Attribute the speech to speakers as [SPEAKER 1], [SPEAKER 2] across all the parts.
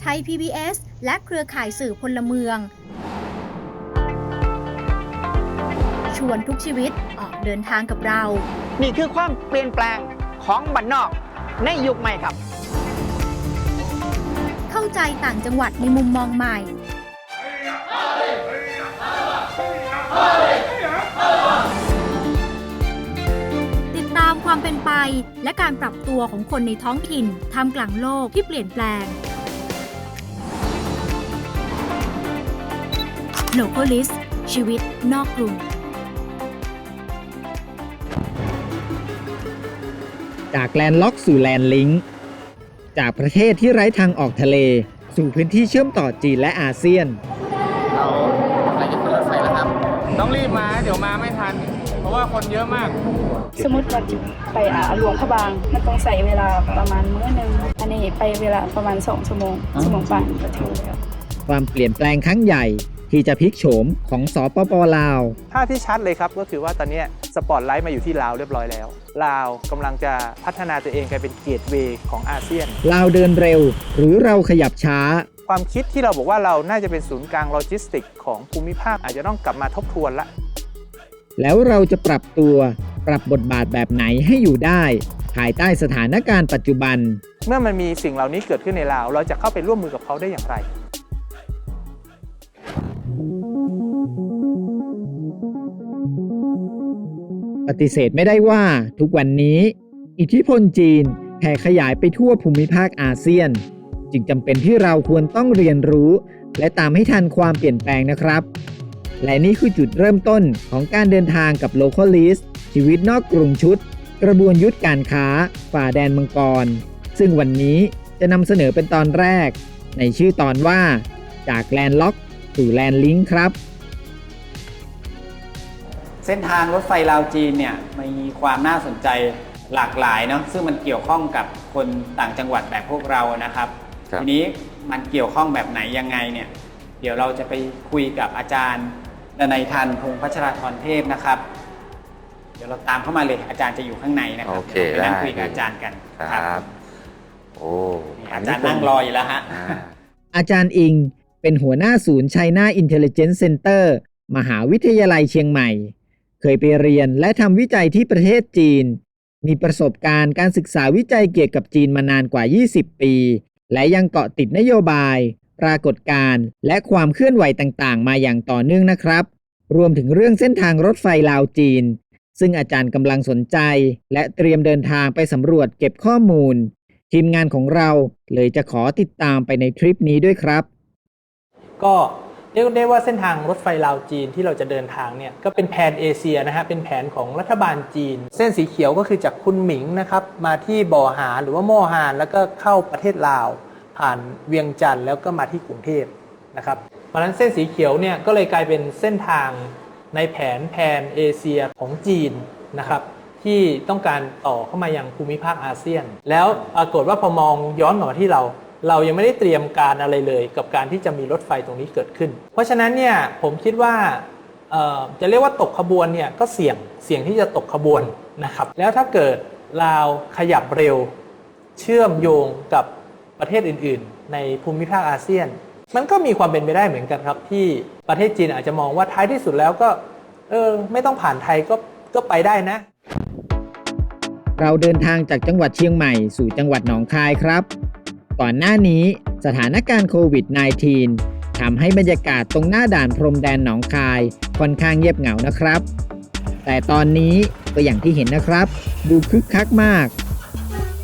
[SPEAKER 1] ไทย PBS และเครือข่ายสื่อพลเมือง ชวนทุกชีวิตออกเดินทางกับเรา
[SPEAKER 2] นี่คือความเปลี่ยนแปลงของบ้านนอกในยุคใหม่ครับ
[SPEAKER 1] เข้าใจต่างจังหวัดในมุมมองใหม่ ติดตามความเป็นไปและการปรับตัวของคนในท้องถิ่นท่ามกลางโลกที่เปลี่ยนแปลง l o c a l i s t ชีวิตนอกกรุง
[SPEAKER 3] จากแลนด์ล็อกสู่แลนด์ลิงก์จากประเทศที่ไร้ทางออกทะเล สู่พื้นที่เชื่อมต่อจีนและอาเซียน
[SPEAKER 4] เราใกล้จะขึ้นรถไฟแล้วครับ ต้องรีบมา เดี๋ยวมาไม่ทัน เพราะว่าคนเยอะมาก
[SPEAKER 5] สมมติว่าจะไปอ่าหลวงพระบาง มันต้องใส่เวลาประมาณมื้อหนึง อันนี้ไปเวลาประมาณ2ชั่วโมงชั่วโมงป่านก็ถึงแล้ว
[SPEAKER 3] ความเปลี่ยนแปลงครั้งใหญ่ ที่จะพลิกโฉมของสปปลาว
[SPEAKER 6] ภาพที่ชัดเลยครับก็คือว่าตอนเนี้ยสปอตไลท์มาอยู่ที่ลาวเรียบร้อยแล้ว ลาวกำลังจะพัฒนาตัวเองกลายเป็นเกตเวย์ของอาเซียน
[SPEAKER 3] ลาวเดินเร็ว หรือเราขยับช้า
[SPEAKER 6] ความคิดที่เราบอกว่าเราน่าจะเป็นศูนย์กลางโลจิสติกของภูมิภาคอาจจะต้องกลับมาทบทวนละ
[SPEAKER 3] แล้วเราจะปรับตัวปรับบทบาทแบบไหนให้อยู่ได้ภายใต้สถานการณ์ปัจจุบัน
[SPEAKER 6] เมื่อมันมีสิ่งเหล่านี้เกิดขึ้นในลาว เราจะเข้าไปร่วมมือกับเขาได้อย่างไร
[SPEAKER 3] ปฏิเสธไม่ได้ว่าทุกวันนี้ อิทธิพลจีนแผ่ขยายไปทั่วภูมิภาคอาเซียน จึงจำเป็นที่เราควรต้องเรียนรู้ และตามให้ทันความเปลี่ยนแปลงนะครับ และนี่คือจุดเริ่มต้นของการเดินทางกับ Local List ชีวิตนอกกรุงชุด กระบวนยุทธการค้า ฝ่าแดนมังกร ซึ่งวันนี้จะนำเสนอเป็นตอนแรก ในชื่อตอนว่าจากแลนด์ล็อก สู่แลนด์ลิงค์ครับ
[SPEAKER 7] เส้นทางรถไฟลาวจีนเนี่ยมีความน่าสนใจหลากหลายเนาะซึ่งมันเกี่ยวข้องกับคนต่างจังหวัดแบบพวกเรานะครับ
[SPEAKER 4] ครับ
[SPEAKER 7] ทีนี้มันเกี่ยวข้องแบบไหนยังไงเนี่ยเดี๋ยวเราจะไปคุยกับอาจารย์ดนัยทันพงษ์พัชราธรเทพนะครับ เดี๋ยวเราตามเข้ามาเลยอาจารย์จะอยู่ข้างในนะครั
[SPEAKER 4] โอเค
[SPEAKER 7] ดี๋ยวไปนั่ง
[SPEAKER 4] ได้
[SPEAKER 7] คุยกับอาจารย์กัน
[SPEAKER 4] ครับ โอ้
[SPEAKER 7] นี่อาจารย์นั่งรออยู่แล้วฮะ
[SPEAKER 4] อ่า
[SPEAKER 3] อาจารย์อิง เป็นหัวหน้าศูนย์ China Intelligence Center มหาวิทยาลัยเชียงใหม่ เคยไปเรียนและทำวิจัยที่ประเทศจีน มีประสบการณ์การศึกษาวิจัยเกี่ยวกับจีนมานานกว่า 20 ปี และยังเกาะติดนโยบาย ปรากฏการณ์ และความเคลื่อนไหวต่างๆ มาอย่างต่อเนื่องนะครับ รวมถึงเรื่องเส้นทางรถไฟลาวจีน ซึ่งอาจารย์กำลังสนใจ และเตรียมเดินทางไปสำรวจเก็บข้อมูล ทีมงานของเราเลยจะขอติดตามไปในทริปนี้ด้วยครับ
[SPEAKER 8] ก็เรียกได้ว่าเส้นทางรถไฟลาวจีนที่เราจะเดินทางเนี่ยก็เป็นแผนเอเชียนะฮะเป็นแผนของรัฐบาลจีน เส้นสีเขียวก็คือจากคุนหมิงนะครับมาที่บ่อหานหรือว่าโมหานแล้วก็เข้าประเทศลาว ผ่านเวียงจันทร์แล้วก็มาที่กรุงเทพนะครับเพราะฉะนั้นเส้นสีเขียวเนี่ยก็เลยกลายเป็นเส้นทางในแผนแผนเอเชียของจีนนะครับที่ต้องการต่อเข้ามายังภูมิภาคอาเซียน แล้วปรากฏว่าพอมองย้อนกลับมาที่เรา เรายังไม่ได้เตรียมการอะไรเลยกับการที่จะมีรถไฟตรงนี้เกิดขึ้น เพราะฉะนั้นเนี่ยผมคิดว่าจะเรียกว่าตกขบวนเนี่ยก็เสี่ยงเสี่ยงที่จะตกขบวนนะครับ แล้วถ้าเกิดลาวขยับเร็ว เชื่อมโยงกับประเทศอื่น ๆ ในภูมิภาคอาเซียน มันก็มีความเป็นไปได้เหมือนกันครับ ที่ประเทศจีนอาจจะมองว่าท้ายที่สุดแล้วก็เออไม่ต้องผ่านไทยก็ก็ไปได้นะ
[SPEAKER 3] เราเดินทางจากจังหวัดเชียงใหม่สู่จังหวัดหนองคายครับ ก่อนหน้านี้สถานการณ์โควิด -19 ทำให้บรรยากาศตรงหน้าด่านพรมแดนหนองคายค่อนข้างเงียบเหงานะครับ แต่ตอนนี้ก็อย่างที่เห็นนะครับ ดูคึกคักมาก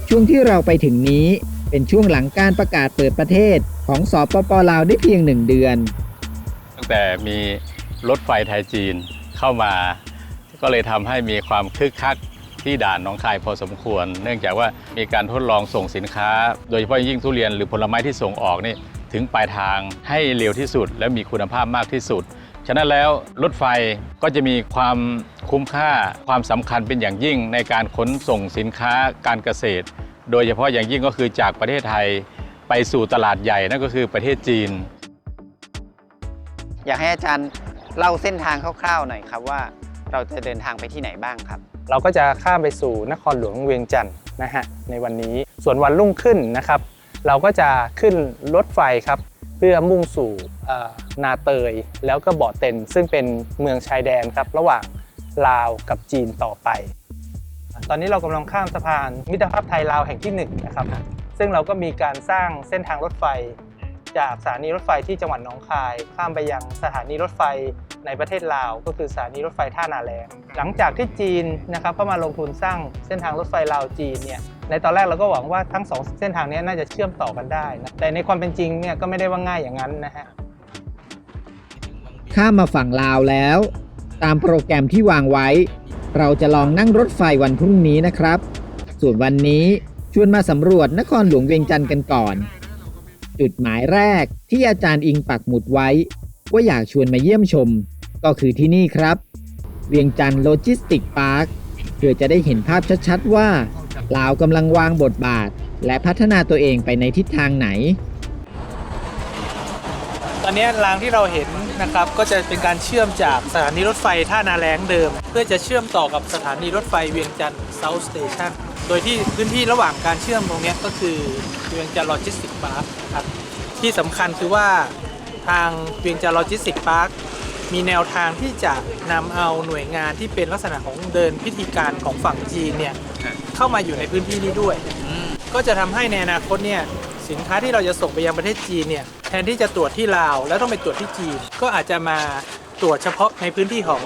[SPEAKER 3] ช่วงที่เราไปถึงนี้เป็นช่วงหลังการประกาศเปิดประเทศของสปปลาวได้เพียงหนึ่งเดือน
[SPEAKER 9] ตั้งแต่มีรถไฟไทยจีนเข้ามา ก็เลยทำให้มีความคึกคัก ที่ด่านหนองคายพอสมควร เนื่องจากว่ามีการทดลองส่งสินค้า โดยเฉพาะยิ่งทุเรียนหรือผลไม้ที่ส่งออกนี่ถึงปลายทางให้เร็วที่สุด และมีคุณภาพมากที่สุด ฉะนั้นแล้วรถไฟก็จะมีความคุ้มค่าความสำคัญเป็นอย่างยิ่งในการขนส่งสินค้าการเกษตร โดยเฉพาะอย่างยิ่งก็คือจากประเทศไทย ไปสู่ตลาดใหญ่นั่นก็คือประเทศจีน
[SPEAKER 2] อยากให้อาจารย์เล่าเส้นทางคร่าวๆหน่อยครับว่าเราจะเดินทางไปที่ไหนบ้างครับ
[SPEAKER 6] เราก็จะข้ามไปสู่นครหลวงเวียงจันทร์นะฮะในวันนี้ส่วนวันรุ่งขึ้นนะครับ เราก็จะขึ้นรถไฟครับ เพื่อมุ่งสู่นาเตย แล้วก็บ่อเต็นซึ่งเป็นเมืองชายแดนครับ ระหว่างลาวกับจีนต่อไป ตอนนี้เรากำลังข้ามสะพานมิตรภาพไทยลาวแห่งที่หนึ่งนะครับซึ่งเราก็มีการสร้างเส้นทางรถไฟ จากสถานีรถไฟที่จังหวัดหนองคาย ข้ามไปยังสถานีรถไฟในประเทศลาว ก็คือสถานีรถไฟท่านาแลงหลังจากที่จีนนะครับเข้ามาลงทุนสร้างเส้นทางรถไฟลาวจีนเนี่ยในตอนแรกเราก็หวังว่าทั้งสองเส้นทางนี้น่าจะเชื่อมต่อกันได้นะแต่ในความเป็นจริงเนี่ยก็ไม่ได้ว่าง่ายอย่างนั้นนะฮะ
[SPEAKER 3] ข้ามมาฝั่งลาวแล้ว ตามโปรแกรมที่วางไว้ เราจะลองนั่งรถไฟวันพรุ่งนี้นะครับ ส่วนวันนี้ชวนมาสำรวจนครหลวงเวียงจันทร์กันก่อน จุดหมายแรกที่อาจารย์อิงปักหมุดไว้ ว่าอยากชวนมาเยี่ยมชม ก็คือที่นี่ครับ เวียงจันทร์โลจิสติกพาร์คเพื่อจะได้เห็นภาพชัดๆว่าลาวกำลังวางบทบาท และพัฒนาตัวเองไปในทิศทางไหน
[SPEAKER 8] ตอนนี้รางที่เราเห็นนะครับก็จะเป็นการเชื่อมจากสถานีรถไฟท่านาแรงเดิม เพื่อจะเชื่อมต่อกับสถานีรถไฟเวียงจันทร์เซาท์สเตชัน โดยที่พื้นที่ระหว่างการเชื่อมตรงนี้ก็คือเวียงจันทร์โลจิสติกส์พาร์คครับที่สำคัญคือว่าทางเวียงจันทร์โลจิสติกส์พาร์คมีแนวทางที่จะนำเอาหน่วยงานที่เป็นลักษณะของเดินพิธีการของฝั่งจีนเนี่ยเข้ามาอยู่ในพื้นที่นี้ด้วย ก็จะทำให้ในอนาคตเนี่ยสินค้าที่เราจะส่งไปยังประเทศจีนเนี่ยแทนที่จะตรวจที่ลาวแล้วต้องไปตรวจที่จีน ก็อาจจะมาตรวจเฉพาะในพื้นที่ของ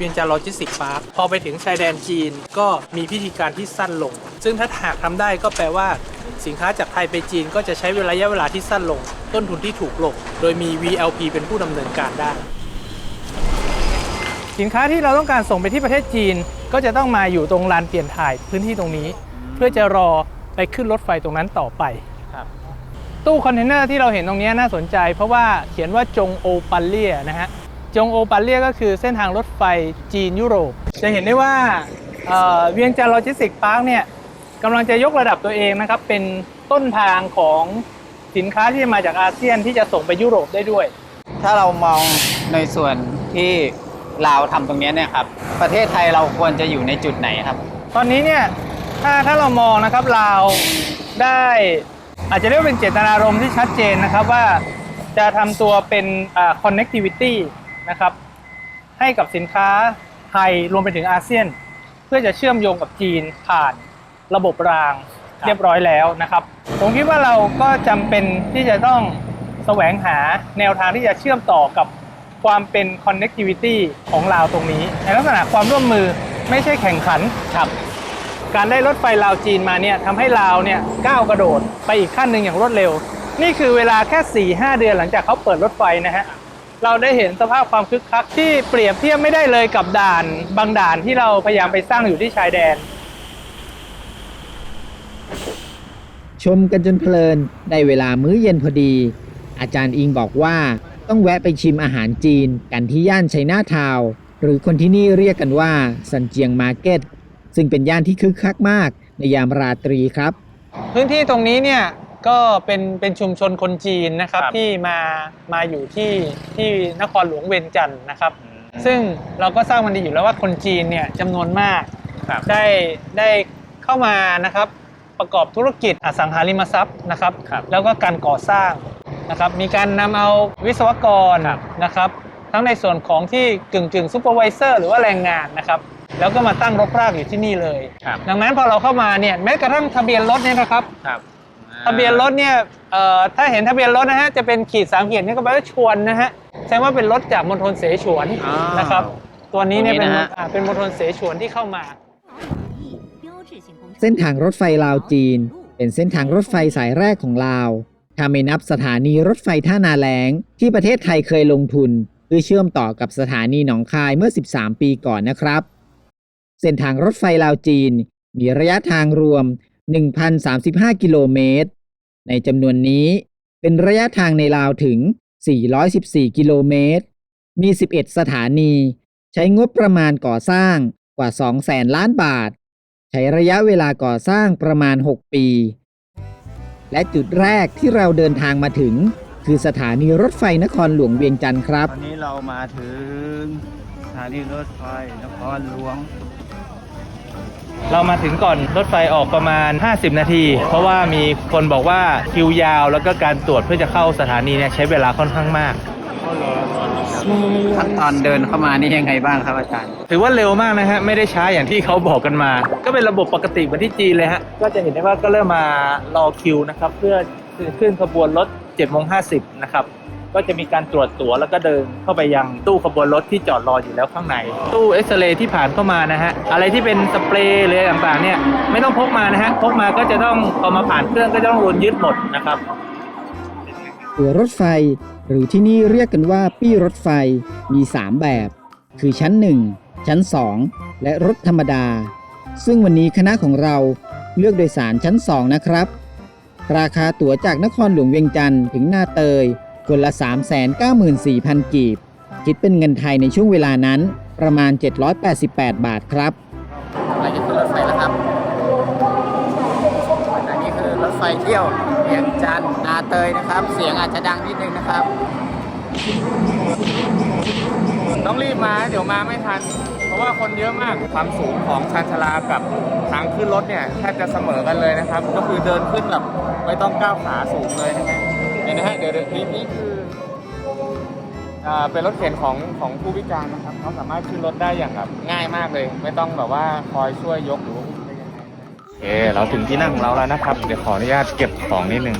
[SPEAKER 8] วียงจันทร์โลจิสติกพาร์คพอไปถึงชายแดนจีนก็มีพิธีการที่สั้นลง ซึ่งถ้าหากทำได้ก็แปลว่า สินค้าจากไทยไปจีนก็จะใช้ระยะเวลาที่สั้นลง ต้นทุนที่ถูกลง โดยมี VLP เป็นผู้ดำเนินการได้ สินค้าที่เราต้องการส่งไปที่ประเทศจีน ก็จะต้องมาอยู่ตรงลานเปลี่ยนถ่ายพื้นที่ตรงนี้ เพื่อจะรอไปขึ้นรถไฟตรงนั้นต่อไป
[SPEAKER 6] ครับ
[SPEAKER 8] ตู้คอนเทนเนอร์ที่เราเห็นตรงนี้น่าสนใจเพราะว่าเขียนว่าจงโอปัลเลียนะฮะ จงโอปัลเลียก็คือเส้นทางรถไฟจีนยุโรป จะเห็นได้ว่าเอ่อเวียงจันทร์โลจิสติกพาร์คเนี่ยกำลังจะยกระดับตัวเองนะครับ เป็นต้นทางของสินค้าที่มาจากอาเซียนที่จะส่งไปยุโรปได้ด้วย
[SPEAKER 2] ถ้าเรามองในส่วนที่ลาวทำตรงเนี้ยเนี่ยครับประเทศไทยเราควรจะอยู่ในจุดไหนครับ
[SPEAKER 8] ตอนนี้เนี่ยถ้าถ้าเรามองนะครับลาวได้อาจจะเรียกว่าเป็นเจตนารมณ์ที่ชัดเจนนะครับว่าจะทำตัวเป็นอ่า connectivity นะครับให้กับสินค้าไทยรวมไปถึงอาเซียน เพื่อจะเชื่อมโยงกับจีนผ่านระบบรางเรียบร้อยแล้วนะครับ ผมคิดว่าเราก็จำเป็นที่จะต้องแสวงหาแนวทางที่จะเชื่อมต่อกับความเป็น connectivity ของลาวตรงนี้ ในลักษณะความร่วมมือไม่ใช่แข่งขันครับ การได้รถไฟลาวจีนมาเนี่ยทำให้ลาวเนี่ยก้าวกระโดดไปอีกขั้นหนึ่งอย่างรวดเร็ว นี่คือเวลาแค่4-5 เดือนหลังจากเขาเปิดรถไฟนะฮะ เราได้เห็นสภาพความคึกคักที่เปรียบเทียบไม่ได้เลยกับด่านบางด่านที่เราพยายามไปสร้างอยู่ที่ชายแดน
[SPEAKER 3] ชมกันจนเพลินได้เวลามื้อเย็นพอดี อาจารย์อิงบอกว่าต้องแวะไปชิมอาหารจีนกันที่ย่านไชน่าทาวน์หรือคนที่นี่เรียกกันว่าซันเจียงมาร์เก็ตซึ่งเป็นย่านที่คึกคักมากในยามราตรีครับ
[SPEAKER 8] พื้นที่ตรงนี้เนี่ย ก็เป็นเป็นชุมชนคนจีนนะครับที่มามาอยู่ที่ที่นครหลวงเวียงจันทร์นะครับ ซึ่งเราก็ทราบมันดีอยู่แล้วว่าคนจีนเนี่ยจำนวนมากได้ได้เข้ามานะครับ ประกอบธุรกิจอสังหาริมทรัพย์นะครับแล้วก็การก่อสร้างนะครับมีการนำเอาวิศวกรนะครับ ทั้งในส่วนของที่กึ่งกึ่งซูเปอร์วิเซอร์หรือว่าแรงงานนะครับ แล้วก็มาตั้งรกรากอยู่ที่นี่เลยดังนั้นพอเราเข้ามาเนี่ยแม้กระทั่งทะเบียนรถเนี่ยนะครับ ทะเบียนรถเนี่ยเอ่อถ้าเห็นทะเบียนรถนะฮะจะเป็นขีดสามขีดนี่ก็แปลว่าชวนนะฮะแสดงว่าเป็นรถจากมณฑลเสฉวน
[SPEAKER 2] อ่าน
[SPEAKER 8] นะครับ ตัวนี้เนี่ย
[SPEAKER 2] ตร
[SPEAKER 8] เป็
[SPEAKER 2] ง
[SPEAKER 8] น
[SPEAKER 2] นี้นะฮะ
[SPEAKER 8] อ่าเป็นมณฑลเสฉวนที่เข้ามา
[SPEAKER 3] เส้นทางรถไฟลาวจีน เป็นเส้นทางรถไฟสายแรกของลาว ถ้าไม่นับสถานีรถไฟท่านาแลงที่ประเทศไทยเคยลงทุน เพื่อเชื่อมต่อกับสถานีหนองคายเมื่อ 13 ปีก่อนนะครับ เส้นทางรถไฟลาวจีน มีระยะทางรวม 1,035 กิโลเมตร ในจำนวนนี้เป็นระยะทางในลาวถึง 414 กิโลเมตร มี 11 สถานี ใช้งบประมาณก่อสร้างกว่า2แสนล้านบาท ใช้ระยะเวลาก่อสร้างประมาณ 6 ปี และจุดแรกที่เราเดินทางมาถึง คือสถานีรถไฟนครหลวงเวียงจันทร์ครับ
[SPEAKER 7] วันนี้เรามาถึงสถานีรถไฟนครหลวง
[SPEAKER 8] เรามาถึงก่อนรถไฟออกประมาณ 50 นาที เพราะว่ามีคนบอกว่าคิวยาว แล้วก็การตรวจเพื่อจะเข้าสถานีเนี่ยใช้เวลาค่อนข้างมาก
[SPEAKER 2] ขั้นตอนเดินเข้ามานี่ยังไงบ้างครับอาจารย์
[SPEAKER 8] ถือว่าเร็วมากนะฮะ ไม่ได้ช้าอย่างที่เขาบอกกันมา ก็เป็นระบบปกติเหมือนที่จีนเลยฮะ ก็จะเห็นได้ว่าก็เริ่มมารอคิวนะครับ เพื่อขึ้นขบวนรถ7โมง50นะครับ ก็จะมีการตรวจตั๋วแล้วก็เดินเข้าไปยังตู้ขบวนรถที่จอดรออยู่แล้วข้างใน ตู้เอ็กซเรย์ที่ผ่านเข้ามานะฮะ อะไรที่เป็นสเปรย์หรืออะไรต่างๆเนี่ยไม่ต้องพกมานะฮะ พกมาก็จะต้องพอมาผ่านเครื่องก็จะต้องโดนยึดหมดนะครับ
[SPEAKER 3] ตั๋วรถไฟ หรือที่นี่เรียกกันว่าปี้รถไฟมี 3 แบบ คือชั้น 1 ชั้น 2 และรถธรรมดา ซึ่งวันนี้คณะของเราเลือกโดยสารชั้น 2 นะครับ ราคาตั๋วจากนครหลวงเวียงจันทร์ถึงหน้าเตย คนละ 394,000 กีบ คิดเป็นเงินไทยในช่วงเวลานั้นประมาณ 788 บาทครับ
[SPEAKER 2] อะไรจะขึ้นรถไฟแล้วครับอันนี้คือรถไฟเที่ยวเวียงจันทร์นาเตยนะครับ เสียงอาจจะดังนิดนึงนะครับ
[SPEAKER 4] ต้องรีบมาเดี๋ยวมาไม่ทัน เพราะว่าคนเยอะมากความสูงของชานชาลากับทางขึ้นรถเนี่ยแทบจะเสมอกันเลยนะครับ ก็คือเดินขึ้นแบบไม่ต้องก้าวขาสูงเลยนะฮ นี่นะฮะเดี๋ยวนี้นี่คืออ่าเป็นรถเข็นของของผู้พิการนะครับเขาสามารถขึ้นรถได้อย่างแบบง่ายมากเลย ไม่ต้องแบบว่าคอยช่วยยกหรือว่าอุ้มได้ยังไงโอเคเราถึงที่นั่งของเราแล้วนะครับ เดี๋ยวขออนุญาตเก็บของนิดนึง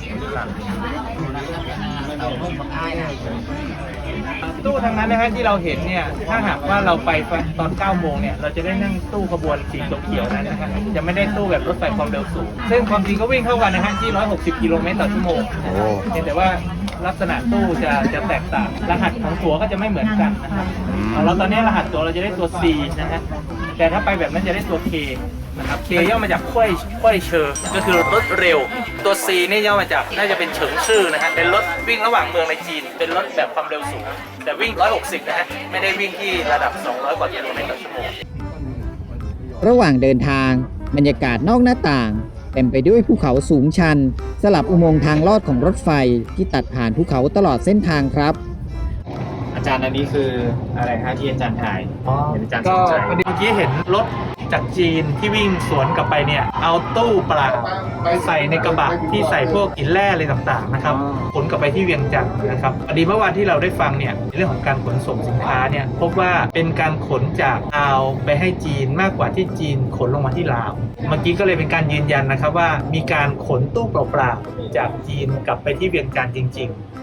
[SPEAKER 8] ตู้ทางนั้นนะฮะที่เราเห็นเนี่ยถ้าหากว่าเราไปตอน 9 โมงเนี่ยเราจะได้นั่งตู้ขบวนสีเขียวๆนั้นนะฮะจะไม่ได้ตู้แบบรถไฟความเร็วสูงซึ่งความจริงก็วิ่งเข้ากันนะฮะที่ 160 กิโลเมตรต่อชั่วโมงเพียงแต่ว่าลักษณะตู้จะจะแตกต่าง รหัสของตั๋วก็จะไม่เหมือนกันนะครับของเราตอนนี้รหัสตั๋วเราจะได้ตัว C นะฮะแต่ถ้าไปแบบนั้นจะได้ตัว K นะครับ K ย่อมาจากค่อยค่อยเชอร์ก็คือรถเร็ว ตัว C นี่ย่อมาจากน่าจะเป็นเฉิงชื่อนะฮะเป็นรถวิ่งระหว่างเมืองในจีน เป็นรถแบบความเร็วสูง แต่วิ่ง 160 นะฮะไม่ได้วิ่งที่ระดับ 200 กว่ากิโลเมตรต่อชั่วโมง
[SPEAKER 3] ระหว่างเดินทางบรรยากาศนอกหน้าต่าง เต็มไปด้วยภูเขาสูงชัน สลับอุโมงค์ทางลอดของรถไฟที่ตัดผ่านภูเขาตลอดเส้นทางครับ
[SPEAKER 2] อาจารย์อันนี้คืออะไรฮะที่อาจารย์ถ่ายเห็นอาจารย์ส
[SPEAKER 8] ก็
[SPEAKER 2] นใจ
[SPEAKER 8] พอดีเมื่อกี้เห็นรถ จากจีนที่วิ่งสวนกลับไปเนี่ยเอาตู้เปล่าใส่ในกระบะที่ใส่พวกหินแร่อะไรต่างๆนะครับ
[SPEAKER 2] อ๋อ
[SPEAKER 8] ขนกลับไปที่เวียงจันทร์นะครับพอดีเมื่อวานที่เราได้ฟังเนี่ยในเรื่องของการขนส่งสินค้าเนี่ยพบว่าเป็นการขนจากลาวไปให้จีนมากกว่าที่จีนขนลงมาที่ลาว เมื่อกี้ก็เลยเป็นการยืนยันนะครับว่ามีการขนตู้เปล่าๆจากจีนกลับไปที่เวียงจันทร์จริง ๆ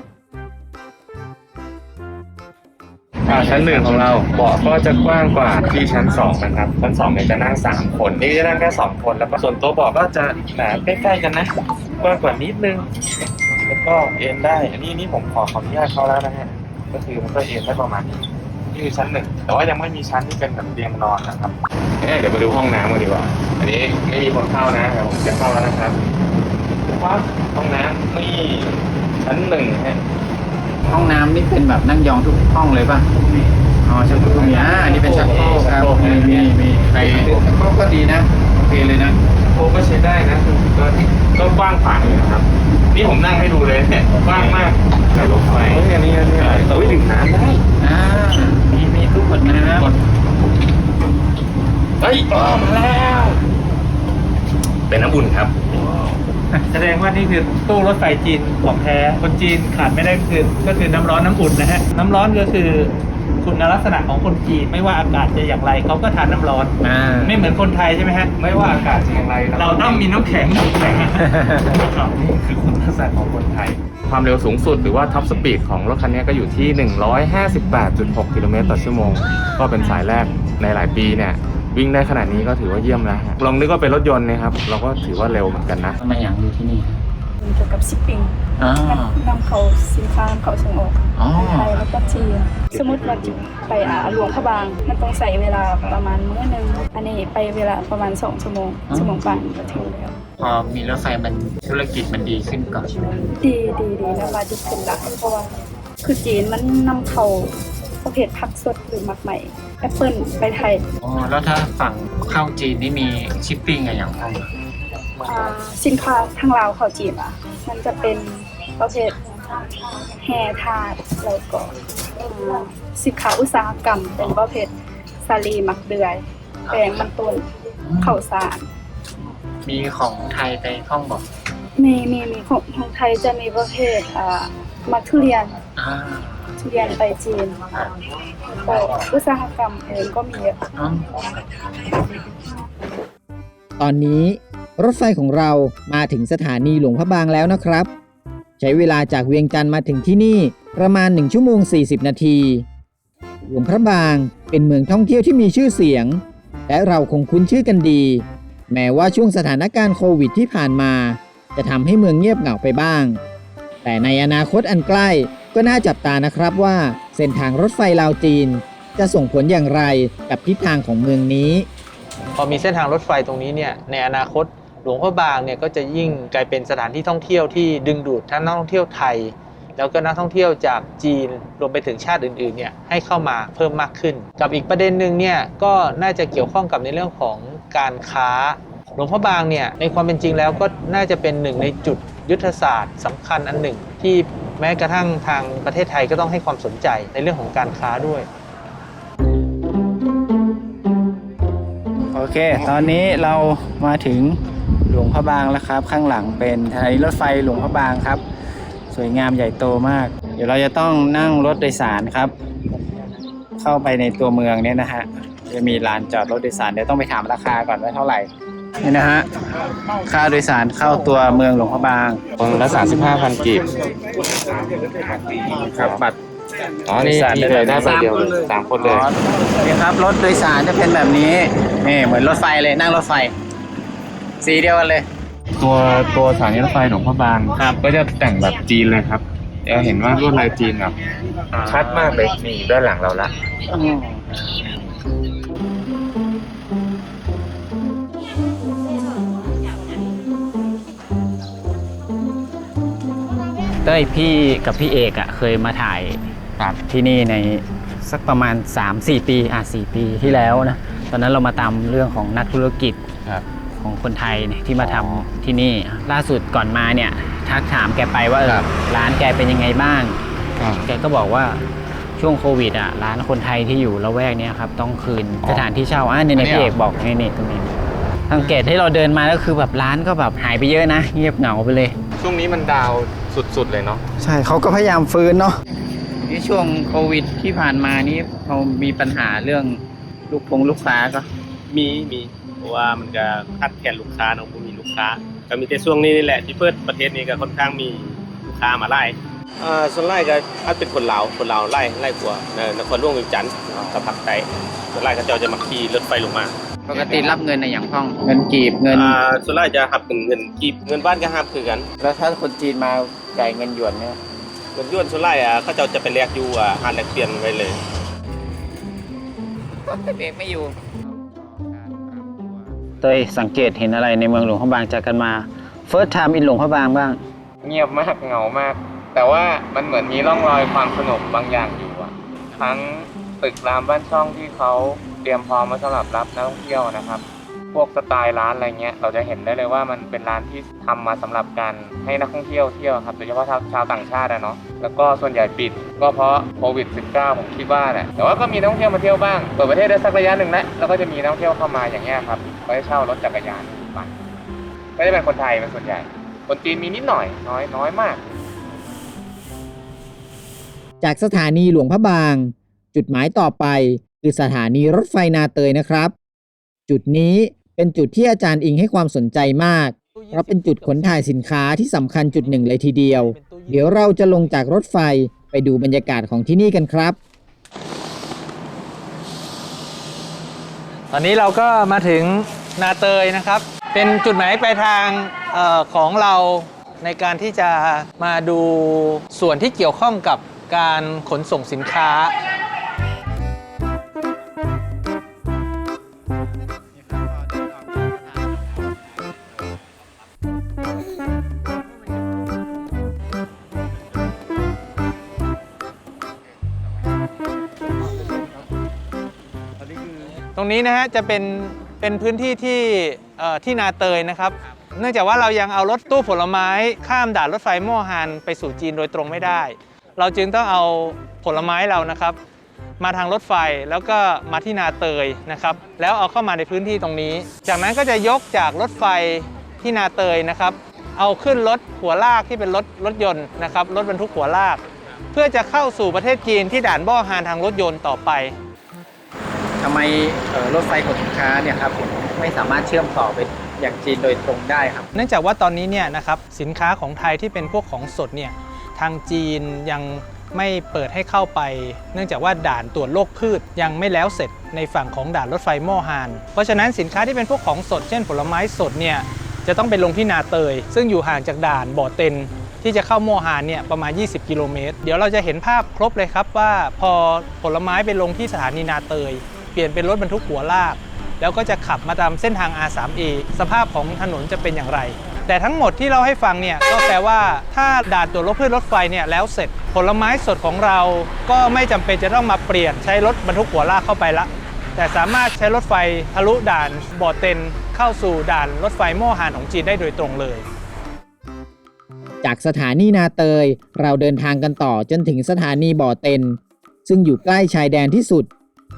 [SPEAKER 4] อ่าชั้นหนึ่งของเราเบาะก็จะกว้างกว่าที่ชั้นสองนะครับชั้นสองเนี่ยจะนั่งสามคนนี่จะนั่งแค่สองคนแล้วก็ส่วนโต๊ะเบาะก็จะหนาใกล้ๆกันนะกว้างกว่านิดนึงแล้วก็เอนได้ อันนี้นี่ผมขอขออนุญาตเขาแล้วนะฮะก็คือมันก็เอนได้ประมาณนี้นี่คือชั้นหนึ่งแต่ว่ายังไม่มีชั้นที่เป็นแบบเตียงนอนนะครับเอ๊ะเดี๋ยวมาดูห้องน้ำกันดีกว่า อันนี้ไม่มีคนเข้านะเดี๋ยวผมจะเข้าแล้วนะครับปั๊บห้องน้ำนี่ชั้นหนึ่งฮะ
[SPEAKER 2] ห้องน้ำนี่เป็นแบบนั่งยองทุกห้องเลยป่ะอ๋อชักโครกมีอ่าอันนี้เป็นชักโครกครับมีมีมีใครชักโครกก็ดีนะโอเคเลยนะ
[SPEAKER 4] โอ้ก็ใช้ได้นะก็ก็กว้างขวางอยู่นะครับ นี่ผมนั่งให้ดูเลยเนี่ยกว้างมากแต่รถไฟเฮ้ยอันนี้อันนี้อุ้ยดื่มน้ำได้
[SPEAKER 2] อ่ามีมีทุกกดน้ำ
[SPEAKER 4] เฮ้ยอ๋อมาแล้ว เป็นน้ำอุ่นครับ
[SPEAKER 8] แสดงว่านี่คือตู้รถไฟจีนของแท้ คนจีนขาดไม่ได้คือก็คือน้ำร้อนน้ำอุ่นนะฮะ น้ำร้อนก็คือคุณลักษณะของคนจีนไม่ว่าอากาศจะอย่างไรเขาก็ทานน้ำร้อน
[SPEAKER 2] อ่า
[SPEAKER 8] ไม่เหมือนคนไทยใช่ไหมฮะ
[SPEAKER 4] ไม่ว่าอากาศจะอย่างไร
[SPEAKER 8] เราต้องมีน้ำแข็งน้ำแข็ง
[SPEAKER 4] นี่คือคุณลักษณะของคนไทย ความเร็วสูงสุดหรือว่าท็อปสปีดของรถคันนี้ก็อยู่ที่ 158.6 กิโลเมตรต่อชั่วโมง ก็เป็นสายแรกในหลายปีเนี่ย วิ่งได้ขนาดนี้ก็ถือว่าเยี่ยมแล้วฮะลองนึกว่าเป็นรถยนต์นะครับ เราก็ถือว่าเร็วเหมือนกันนะ
[SPEAKER 2] ทำไมอยากอยู่ที่นี่
[SPEAKER 5] เกี่ยวกับชิปปิ้ง
[SPEAKER 2] อ๋อ
[SPEAKER 5] นำเขาสินค้านำเขาส่งออก
[SPEAKER 2] อ๋อ
[SPEAKER 5] ไทยแล้วก็จีนสมมติว่าไปอ่าหลวงพระบาง มันต้องใส่เวลาประมาณมื้อหนึง อันนี้ไปเวลาประมาณ 2 ชั่วโมง
[SPEAKER 2] อ๋อ
[SPEAKER 5] ชั่วโมงกว่าก็ถึงแล้ว
[SPEAKER 2] พอมีรถไฟมันธุรกิจมันดีขึ้นก่อน
[SPEAKER 5] ดีดีดีนะว่าดีขึ้นหลายเพราะว่าคือจีนมันนำเขาประเภทผักสดหรือหมักใหม่ แอปเปิลไปไทย
[SPEAKER 2] อ๋อแล้วถ้าฝั่งเข้าจีนนี่มีชิปปิ้งอะไรอย่างไร
[SPEAKER 5] อ่าสินค้าทางลาวเขาจีนอะ มันจะเป็นประเภทแห่ทาดแล้วก็อ่าสินค้าอุตสาหกรรม เป็นประเภทสาลีหมักเดือยแปลงมันต้นข้าวสาร
[SPEAKER 2] มีของไทยไปท่องบอก
[SPEAKER 5] มีมีมีของของไทยจะมีประเภทอ่า มักทุเรียน
[SPEAKER 2] อ่า
[SPEAKER 5] ทุเรียนไปจีนก็อุตสาหกรรมเองก็มีเยอะ
[SPEAKER 2] อ๋อ
[SPEAKER 3] ตอนนี้รถไฟของเรามาถึงสถานีหลวงพระบางแล้วนะครับ ใช้เวลาจากเวียงจันทร์มาถึงที่นี่ประมาณ 1 ชั่วโมง 40 นาที หลวงพระบางเป็นเมืองท่องเที่ยวที่มีชื่อเสียง และเราคงคุ้นชื่อกันดี แม้ว่าช่วงสถานการณ์โควิดที่ผ่านมา จะทำให้เมืองเงียบเหงาไปบ้าง แต่ในอนาคตอันใกล้ก็น่าจับตานะครับว่า เส้นทางรถไฟลาวจีน จะส่งผลอย่างไรกับทิศทางของเมืองนี้
[SPEAKER 8] พอมีเส้นทางรถไฟตรงนี้เนี่ยในอนาคตหลวงพ่อบางเนี่ยก็จะยิ่งกลายเป็นสถานที่ท่องเที่ยวที่ดึงดูดทั้งนักท่องเที่ยวไทย แล้วก็นักท่องเที่ยวจากจีนรวมไปถึงชาติอื่นๆเนี่ยให้เข้ามาเพิ่มมากขึ้น กับอีกประเด็นหนึ่งเนี่ยก็น่าจะเกี่ยวข้องกับในเรื่องของการค้าหลวงพ่อบางเนี่ยในความเป็นจริงแล้วก็น่าจะเป็นหนึ่งในจุด ยุทธศาสตร์สำคัญอันหนึ่ง ที่แม้กระทั่งทางประเทศไทยก็ต้องให้ความสนใจในเรื่องของการค้าด้วย
[SPEAKER 4] โอเค ตอนนี้เรามาถึงหลวงพระบางแล้วครับ ข้างหลังเป็นสถานีรถไฟหลวงพระบางครับ สวยงามใหญ่โตมาก เดี๋ยวเราจะต้องนั่งรถโดยสารครับ เข้าไปในตัวเมืองเนี่ยนะฮะจะมีลานจอดรถโดยสารเดี๋ยวต้องไปถามราคาก่อนว่าเท่าไหร่ นี่นะฮะ ค่าโดยสารเข้าตัวเมืองหลวงพระบาง
[SPEAKER 10] คนละ35,000กีบ
[SPEAKER 4] ครับบัตร
[SPEAKER 10] อ๋อ นี่นี่เลยได้ใบเดียวเลยสามคนเลย
[SPEAKER 4] นี่ครับ รถโดยสารจะเป็นแบบนี้ นี่เหมือนรถไฟเลยนั่งรถไฟ สีเดียวกันเลย
[SPEAKER 10] ตัวตัวสถานีรถไฟหลวงพ่อบางครับ ก็จะแต่งแบบจีนเลยครับจะเห็นว่าลวดลายจีนแบบชัดมากเลยนี่ด้านหลังเราละ
[SPEAKER 7] เต้ยพี่กับพี่เอกอะเคยมาถ่ายที่นี่ในสักประมาณ 3-4 ปีอะ4ปีที่แล้วนะ ตอนนั้นเรามาตามเรื่องของนักธุรกิจ
[SPEAKER 10] ครับ
[SPEAKER 7] ของคนไทยเนี่ยที่มาทำที่นี่ ล่าสุดก่อนมาเนี่ยทักถามแกไปว่าเออ
[SPEAKER 10] ครับ
[SPEAKER 7] ร้านแกเป็นยังไงบ้าง
[SPEAKER 10] ครับ
[SPEAKER 7] แกก็บอกว่าช่วงโควิดอะร้านคนไทยที่อยู่ละแวกเนี้ยครับต้องคืนสถานที่เช่าอะเนี่ยเนี่ยพี่เอกบอกนี่นี่ตรงนี้สังเกตที่เราเดินมาก็คือแบบร้านก็แบบหายไปเยอะนะ เงียบเหงาไปเลย
[SPEAKER 10] ช่วงนี้มันดาว สุดๆเลยเนาะ
[SPEAKER 4] ใช่เขาก็พยายามฟื้นเนาะ
[SPEAKER 2] นี่ช่วงโควิดที่ผ่านมานี่เรามีปัญหาเรื่องลูกพงลูกค้าก็
[SPEAKER 11] มีมีเพราะว่ามันจะคัดแคลนลูกค้าเนาะบ่มีลูกค้า ก็มีแต่ช่วงนี้นี่แหละที่เปิดประเทศนี้ก็ค่อนข้างมีลูกค้ามาไล่อ่าส่วนไล่ก็ถ้าเป็นคนลาวคนลาวไล่ไล่กว่าในนครหลวงเวียงจันทร์กับภาคใต้ส่วนไล่เขาเจ้าจะมาขี่รถไฟลงมา
[SPEAKER 2] ปกติรับเงินในอย่างพ้อง เงินกีบเงิน
[SPEAKER 11] อ่าส่วนไล่จะหับเป็นเงินกีบเงินบ้านก็หับคือกัน
[SPEAKER 2] แล้วถ้าคนจีนมาจ่ายเงินหยวนเนี่ย
[SPEAKER 11] เงินย้วนส่วนไล่อะเขาเจ้าจะไปแลกอยู่อ่าหาแลกเปลี่ยนไว้เลย
[SPEAKER 2] เบรกไม่อยู่
[SPEAKER 7] เต้ยสังเกตเห็นอะไรในเมืองหลวงพระบางจากกันมา first time in หลวงพระบางบ้าง
[SPEAKER 10] เงียบมากเหงามาก แต่ว่ามันเหมือนมีร่องรอยความสนุกบางอย่างอยู่อะทั้งตึกรามบ้านช่องที่เขาเตรียมพร้อมมาสำหรับรับนักท่องเที่ยวนะครับ พวกสไตล์ร้านอะไรเงี้ยเราจะเห็นได้เลยว่ามันเป็นร้านที่ทำมาสำหรับการให้นักท่องเที่ยวเที่ยวครับโดยเฉพาะชาวชาวต่างชาติอะเนาะแล้วก็ส่วนใหญ่ปิด ก็เพราะโควิด -19 ผมคิดว่าแหละแต่ว่าก็มีนักท่องเที่ยวมาเที่ยวบ้างเปิดประเทศได้สักระยะหนึ่งแล้วแล้วก็จะมีนักท่องเที่ยวเข้ามาอย่างเงี้ยครับก็จะเช่ารถจักรยานไปก็จะเป็นคนไทยเป็นส่วนใหญ่ คนจีนมีนิดหน่อยน้อยน้อยมาก
[SPEAKER 3] จากสถานีหลวงพระบาง จุดหมายต่อไป คือสถานีรถไฟนาเตยนะครับ จุดนี้เป็นจุดที่อาจารย์อิงให้ความสนใจมาก เพราะเป็นจุดขนถ่ายสินค้าที่สำคัญจุดหนึ่งเลยทีเดียว เดี๋ยวเราจะลงจากรถไฟไปดูบรรยากาศของที่นี่กันครับ
[SPEAKER 8] ตอนนี้เราก็มาถึงนาเตยนะครับ เป็นจุดหมายปลายทางออของเราในการที่จะมาดูส่วนที่เกี่ยวข้องกับการขนส่งสินค้า รงนี้นะฮะจะเป็นเป็นพื้นที่ที่ที่นาเตยนะครับ เนื่องจากว่าเรายังเอารถตู้ผลไม้ข้ามด่านรถไฟม่อฮานไปสู่จีนโดยตรงไม่ได้ เราจึงต้องเอาผลไม้เรานะครับ
[SPEAKER 12] มาทางรถไฟแล้วก็มาที่นาเตยนะครับ แล้วเอาเข้ามาในพื้นที่ตรงนี้ จากนั้นก็จะยกจากรถไฟที่นาเตยนะครับ เอาขึ้นรถหัวลากที่เป็นรถรถยนต์นะครับรถบรรทุกหัวลาก เพื่อจะเข้าสู่ประเทศจีนที่ด่านบ่อฮานทางรถยนต์ต่อไปำ
[SPEAKER 7] ไมรถไฟขนสินค้าเนี่ยครับผมไม่สามารถเชื่อมต่อไปอย่างจีนโดยตรงได้ครับ
[SPEAKER 12] เนื่องจากว่าตอนนี้เนี่ยนะครับสินค้าของไทยที่เป็นพวกของสดเนี่ยทางจีนยังไม่เปิดให้เข้าไป เนื่องจากว่าด่านตรวจโรคพืชยังไม่แล้วเสร็จในฝั่งของด่านรถไฟม่อฮาน เพราะฉะนั้นสินค้าที่เป็นพวกของสด เช่นผลไม้สดเนี่ยจะต้องไปลงที่นาเตย ซึ่งอยู่ห่างจากด่านบ่อเต็นที่จะเข้าม่อฮานเนี่ยประมาณ 20 กิโลเมตร เดี๋ยวเราจะเห็นภาพครบเลยครับว่าพอผลไม้ไปลงที่สถานีนาเตย ปลี่ยนเป็นรถบรรทุกหัวลาก แล้วก็จะขับมาตามเส้นทาง R3A สภาพของถนนจะเป็นอย่างไร แต่ทั้งหมดที่เราให้ฟังเนี่ยก็แปลว่าถ้าด่านตรวจรถเพืชรถไฟเนี่ยแล้วเสร็จผลไม้สดของเราก็ไม่จำเป็นจะต้องมาเปลี่ยนใช้รถบรรทุกหัวลากเข้าไปละแต่สามารถใช้รถไฟทะลุด่านบ่อเต็นเข้าสู่ด่านรถไฟโม่หานของจีนได้โดยตรงเลย
[SPEAKER 3] จากสถานีนาเตย เราเดินทางกันต่อจนถึงสถานีบ่อเต็น ซึ่งอยู่ใกล้ชายแดนที่สุด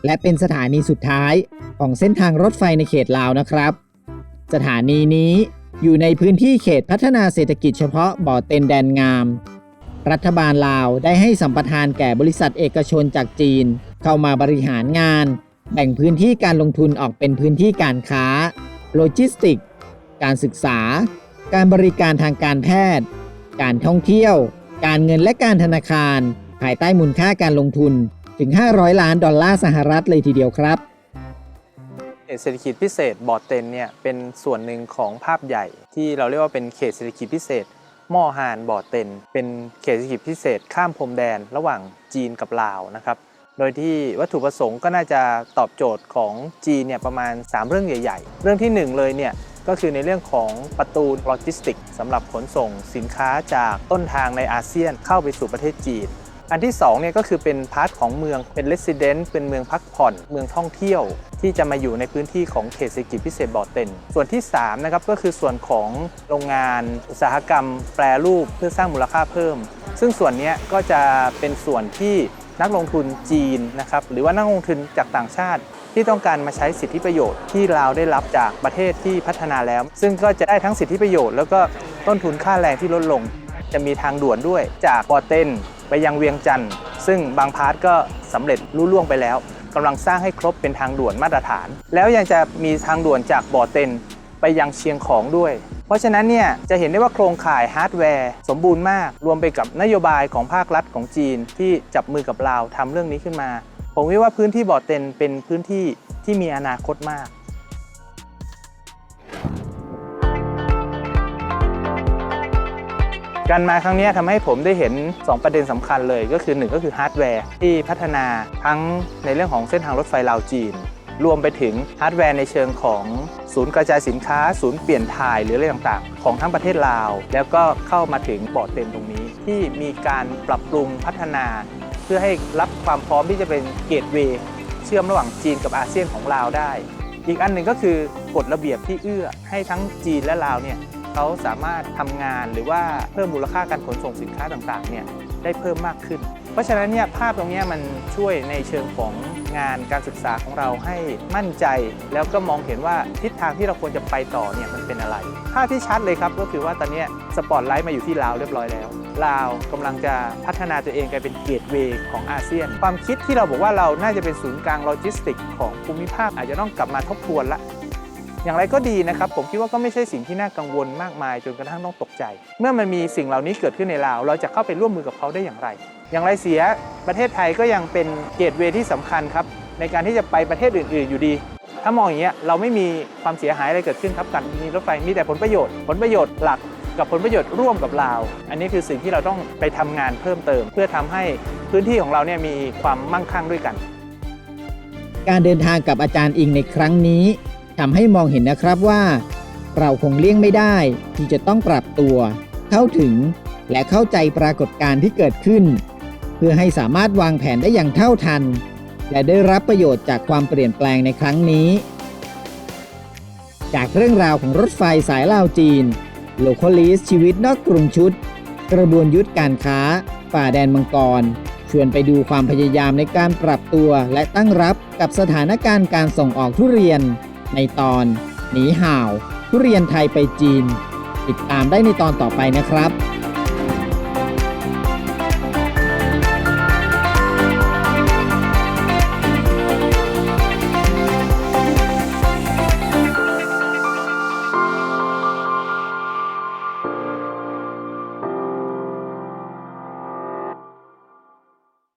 [SPEAKER 3] และเป็นสถานีสุดท้ายของเส้นทางรถไฟในเขตลาวนะครับ สถานีนี้อยู่ในพื้นที่เขตพัฒนาเศรษฐกิจเฉพาะบ่อเต็นแดนงาม รัฐบาลลาวได้ให้สัมปทานแก่บริษัทเอกชนจากจีน เข้ามาบริหารงาน แบ่งพื้นที่การลงทุนออกเป็นพื้นที่การค้า โลจิสติก การศึกษา การบริการทางการแพทย์ การท่องเที่ยว การเงินและการธนาคาร ภายใต้มูลค่าการลงทุน ถึง 500 ล้านดอลลาร์สหรัฐเลยทีเดียวครับ
[SPEAKER 8] เศรษฐกิจพิเศษบ่อเต็นเนี่ยเป็นส่วนหนึ่งของภาพใหญ่ ที่เราเรียกว่าเป็นเขตเศรษฐกิจพิเศษมอฮานบ่อเต็นเป็นเขตเศรษฐกิจพิเศษข้ามพรมแดนระหว่างจีนกับลาวนะครับโดยที่วัตถุประสงค์ก็น่าจะตอบโจทย์ของจีนเนี่ยประมาณ 3 เรื่องใหญ่ ๆ เรื่องที่ 1 เลยเนี่ยก็คือในเรื่องของประตูโลจิสติกสำหรับขนส่งสินค้าจากต้นทางในอาเซียนเข้าไปสู่ประเทศจีน อันที่2เนี่ยก็คือเป็นพาร์ทของเมืองเป็นเลสซิเดนต์เป็นเมืองพักผ่อน เมืองท่องเที่ยว ที่จะมาอยู่ในพื้นที่ของเขตเศรษฐกิจพิเศษบ่อเต็น ส่วนที่3นะครับก็คือส่วนของโรงงานอุตสาหกรรม แปรรูปเพื่อสร้างมูลค่าเพิ่ม ซึ่งส่วนนี้ก็จะเป็นส่วนที่นักลงทุนจีนนะครับหรือว่านักลงทุนจากต่างชาติ ที่ต้องการมาใช้สิทธิประโยชน์ที่ลาวได้รับจากประเทศที่พัฒนาแล้ว ซึ่งก็จะได้ทั้งสิทธิประโยชน์แล้วก็ต้นทุนค่าแรงที่ลดลง จะมีทางด่วนด้วยจากปอเต้น ไปยังเวียงจันทร์ซึ่งบางพาร์ทก็สำเร็จรุ่ล่วงไปแล้วกำลังสร้างให้ครบเป็นทางด่วนมาตรฐาน แล้วยังจะมีทางด่วนจากบ่อเต็นไปยังเชียงของด้วย เพราะฉะนั้นเนี่ยจะเห็นได้ว่าโครงข่ายฮาร์ดแวร์สมบูรณ์มาก รวมไปกับนโยบายของภาครัฐของจีน ที่จับมือกับลาวทำเรื่องนี้ขึ้นมา ผมคิดว่าพื้นที่บ่อเต็นเป็นพื้นที่ที่มีอนาคตมาก การมาครั้งนี้ทำให้ผมได้เห็น 2 ประเด็นสำคัญเลยก็คือ 1 ก็คือฮาร์ดแวร์ที่พัฒนาทั้งในเรื่องของเส้นทางรถไฟลาวจีน รวมไปถึงฮาร์ดแวร์ในเชิงของศูนย์กระจายสินค้า ศูนย์เปลี่ยนถ่ายหรืออะไรต่างๆ ของทั้งประเทศลาว แล้วก็เข้ามาถึงบ่อเต็นตรงนี้ ที่มีการปรับปรุงพัฒนา เพื่อให้รับความพร้อมที่จะเป็นเกตเวย์เชื่อมระหว่างจีนกับอาเซียนของลาวได้ อีกอันหนึ่งก็คือกฎระเบียบที่เอื้อให้ทั้งจีนและลาวเนี่ย เขาสามารถทำงานหรือว่าเพิ่มมูลค่าการขนส่งสินค้าต่างๆเนี่ยได้เพิ่มมากขึ้น เพราะฉะนั้นเนี่ยภาพตรงนี้มันช่วยในเชิงของงานการศึกษาของเราให้มั่นใจ แล้วก็มองเห็นว่าทิศทางที่เราควรจะไปต่อเนี่ยมันเป็นอะไร ภาพที่ชัดเลยครับก็คือว่าตอนนี้สปอตไลท์มาอยู่ที่ลาวเรียบร้อยแล้วลาวกำลังจะพัฒนาตัวเองกลายเป็นเกตเวย์ของอาเซียน ความคิดที่เราบอกว่าเราน่าจะเป็นศูนย์กลางโลจิสติก ของภูมิภาคอาจจะต้องกลับมาทบทวนละ อย่างไรก็ดีนะครับผมคิดว่าก็ไม่ใช่สิ่งที่น่ากังวลมากมายจนกระทั่งต้องตกใจ เมื่อมันมีสิ่งเหล่านี้เกิดขึ้นในลาว เราจะเข้าไปร่วมมือกับเขาได้อย่างไร อย่างไรเสียประเทศไทยก็ยังเป็นเกตเวย์ที่สำคัญครับในการที่จะไปประเทศอื่น ๆ อยู่ดี ถ้ามองอย่างเงี้ยเราไม่มีความเสียหายอะไรเกิดขึ้นครับการมีรถไฟมีแต่ผลประโยชน์ ผลประโยชน์หลักกับผลประโยชน์ร่วมกับลาว อันนี้คือสิ่งที่เราต้องไปทำงานเพิ่มเติม เพื่อทำให้พื้นที่ของเราเนี่ยมีความมั่งคั่งด้วยกัน
[SPEAKER 3] การเดินทางกับอาจารย์อิงในครั้งนี้ ทำให้มองเห็นนะครับว่า เราคงเลี่ยงไม่ได้ที่จะต้องปรับตัว เข้าถึงและเข้าใจปรากฏการณ์ที่เกิดขึ้น เพื่อให้สามารถวางแผนได้อย่างเท่าทัน และได้รับประโยชน์จากความเปลี่ยนแปลงในครั้งนี้ จากเรื่องราวของรถไฟสายลาวจีนโลคอลิสชีวิตนอกกรุงชุด กระบวนยุทธการค้า ฝ่าแดนมังกรชวนไปดูความพยายามในการปรับตัวและตั้งรับกับสถานการณ์การส่งออกทุเรียน ในตอน หนีห่าว ทุเรียนไทยไปจีน ติดตามได้ในตอนต่อไปนะครับ